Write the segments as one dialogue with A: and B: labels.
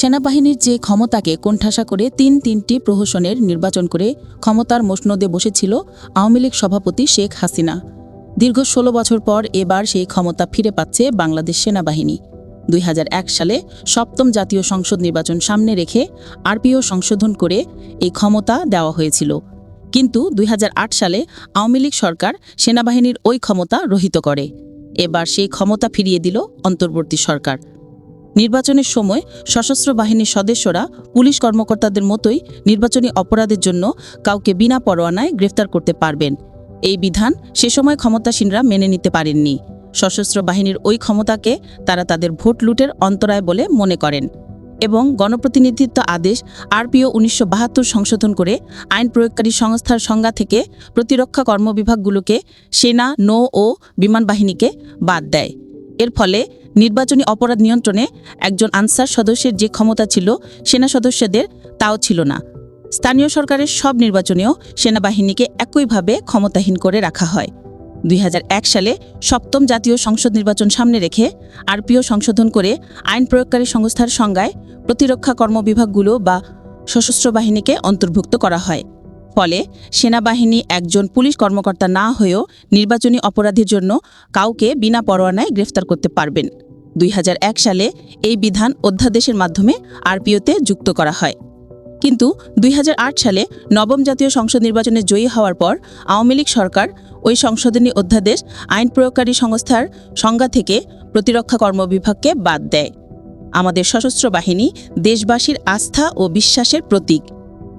A: সেনাবাহিনীর যে ক্ষমতাকে কোণঠাসা করে তিন তিনটি প্রহসনের নির্বাচন করে ক্ষমতার মসনদে বসেছিল আওয়ামী লীগ সভাপতি শেখ হাসিনা। দীর্ঘ ষোলো বছর পর এবার সেই ক্ষমতা ফিরে পাচ্ছে বাংলাদেশ সেনাবাহিনী। দুই হাজার এক সালে সপ্তম জাতীয় সংসদ নির্বাচন সামনে রেখে আরপিও সংশোধন করে এই ক্ষমতা দেওয়া হয়েছিল। কিন্তু দুই হাজার আট সালে আওয়ামী লীগ সরকার সেনাবাহিনীর ওই ক্ষমতা রহিত করে। এবার সেই ক্ষমতা ফিরিয়ে দিল অন্তর্বর্তী সরকার। নির্বাচনের সময় সশস্ত্র বাহিনীর সদস্যরা পুলিশ কর্মকর্তাদের মতোই নির্বাচনী অপরাধের জন্য কাউকে বিনা পরোয়ানায় গ্রেফতার করতে পারবেন। এই বিধান সে সময় ক্ষমতাসীনরা মেনে নিতে পারেননি। সশস্ত্র বাহিনীর ওই ক্ষমতাকে তারা তাদের ভোট লুটের অন্তরায় বলে মনে করেন এবং গণপ্রতিনিধিত্ব আদেশ আরপিও উনিশশো বাহাত্তর সংশোধন করে আইন প্রয়োগকারী সংস্থার সংজ্ঞা থেকে প্রতিরক্ষা কর্মবিভাগগুলোকে সেনা, নৌ ও বিমান বাহিনীকে বাদ দেয়। এর ফলে নির্বাচনী অপরাধ নিয়ন্ত্রণে একজন আনসার সদস্যের যে ক্ষমতা ছিল, সেনা সদস্যদের তাও ছিল না। স্থানীয় সরকারের সব নির্বাচনেও সেনাবাহিনীকে একইভাবে ক্ষমতাহীন করে রাখা হয়। দুই হাজার এক সালে সপ্তম জাতীয় সংসদ নির্বাচন সামনে রেখে আরপিও সংশোধন করে আইন প্রয়োগকারী সংস্থার সংজ্ঞায় প্রতিরক্ষা কর্মবিভাগগুলো বা সশস্ত্র বাহিনীকে অন্তর্ভুক্ত করা হয়। ফলে সেনাবাহিনী একজন পুলিশ কর্মকর্তা না হয়েও নির্বাচনী অপরাধের জন্য কাউকে বিনা পরোয়ানায় গ্রেফতার করতে পারবেন। দুই হাজার এক সালে এই বিধান অধ্যাদেশের মাধ্যমে আরপিওতে যুক্ত করা হয়। কিন্তু দুই হাজার আট সালে নবম জাতীয় সংসদ নির্বাচনে জয়ী হওয়ার পর আওয়ামী লীগ সরকার ওই সংশোধনী অধ্যাদেশ আইন প্রয়োগকারী সংস্থার সংজ্ঞা থেকে প্রতিরক্ষা কর্মবিভাগকে বাদ দেয়। আমাদের সশস্ত্র বাহিনী দেশবাসীর আস্থা ও বিশ্বাসের প্রতীক।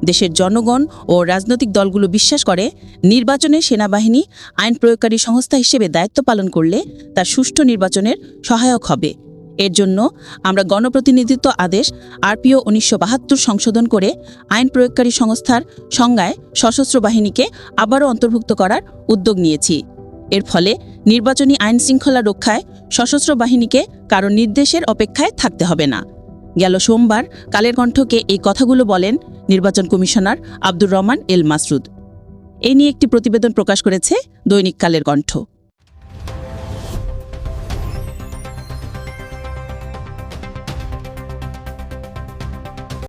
A: দেশের জনগণ ও রাজনৈতিক দলগুলো বিশ্বাস করে, নির্বাচনে সেনাবাহিনী আইন প্রয়োগকারী সংস্থা হিসেবে দায়িত্ব পালন করলে তা সুষ্ঠু নির্বাচনের সহায়ক হবে। এর জন্য আমরা গণপ্রতিনিধিত্ব আদেশ আরপিও উনিশশো বাহাত্তর সংশোধন করে আইন প্রয়োগকারী সংস্থার সংজ্ঞায় সশস্ত্র বাহিনীকে আবারও অন্তর্ভুক্ত করার উদ্যোগ নিয়েছি। এর ফলে নির্বাচনী আইন শৃঙ্খলা রক্ষায় সশস্ত্র বাহিনীকে কারও নির্দেশের অপেক্ষায় থাকতে হবে না। গেল সোমবার কালের কণ্ঠকে এই কথাগুলো বলেন নির্বাচন কমিশনার আব্দুর রহমান এল মাসরুদ। এ নিয়ে একটি প্রতিবেদন প্রকাশ করেছে দৈনিক কালের কণ্ঠ।